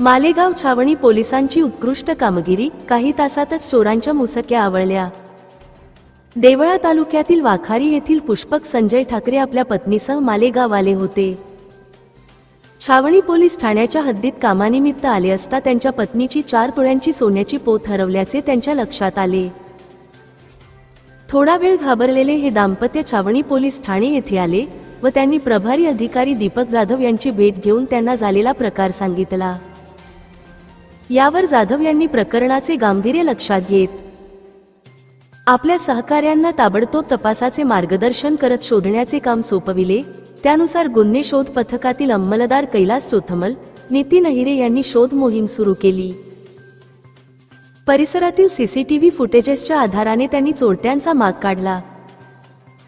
मालेगाव छावणी पोलिसांची उत्कृष्ट कामगिरी काही तासातच चोरांच्या मुसक्या आवळल्या. देवळा तालुक्यातील वाखारी येथील पुष्पक संजय ठाकरे आपल्या पत्नीसह मालेगाव आले होते. छावणी पोलीस ठाण्याच्या हद्दीत कामानिमित्त आले असता त्यांच्या पत्नीची चार तोळ्यांची सोन्याची पोत हरवल्याचे त्यांच्या लक्षात आले. थोडा वेळ घाबरलेले हे दाम्पत्य छावणी पोलीस ठाणे येथे आले व त्यांनी प्रभारी अधिकारी दीपक जाधव यांची भेट घेऊन त्यांना झालेला प्रकार सांगितला. यावर जाधव यांनी प्रकरणाचे गांभीर्य लक्षात घेत. आपल्या सहकार्यांना ताबडतोब तपासाचे मार्गदर्शन करत शोधण्याचे काम सोपविले त्यानुसार गुन्हे शोध पथकातील अंमलदार कैलास चोथमल नितीन अहिरे यांनी शोध मोहीम सुरू केली. परिसरातील सीसीटीव्ही फुटेजेसच्या आधाराने त्यांनी चोरट्यांचा माग काढला.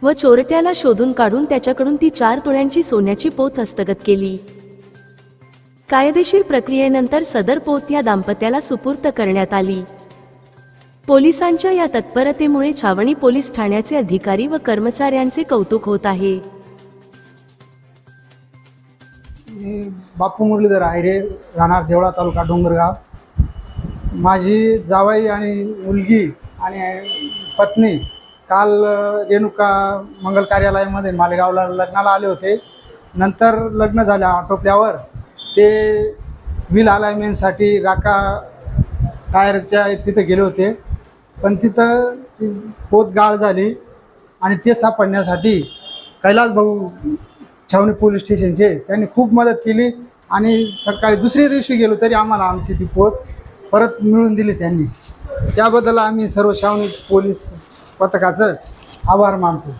व चोरट्याला शोधून काढून त्याच्याकडून ती चार तोळ्यांची सोन्याची पोत हस्तगत केली. कायदेशीर प्रक्रियेनंतर सदर पोत या दाम्पत्याला सुपूर्त करण्यात आली. पोलिसांच्या या तत्परतेमुळे छावणी पोलीस ठाण्याचे अधिकारी व कर्मचाऱ्यांचे कौतुक होत आहे. मी बापू मुरलीधर आयरे राहणार देवळा तालुका डोंगरगाव. माझी जावाई आणि मुलगी आणि पत्नी काल रेणुका मंगल कार्यालयामध्ये मालेगावला लग्नाला आले होते. नंतर लग्न झालं आटोपल्यावर. ते व्हील अलायमेंटसाठी राका टायरच्या तिथं गेले होते. पण तिथं ती पोत गाळ झाली आणि ते सापडण्यासाठी कैलास भाऊ छावणी पोलीस स्टेशनचे त्यांनी खूप मदत केली आणि सकाळी दुसऱ्या दिवशी गेलो तरी आम्हाला आमची ती पोत परत मिळवून दिली त्यांनी. त्याबद्दल आम्ही सर्व छावणी पोलीस पथकाचं आभार मानतो.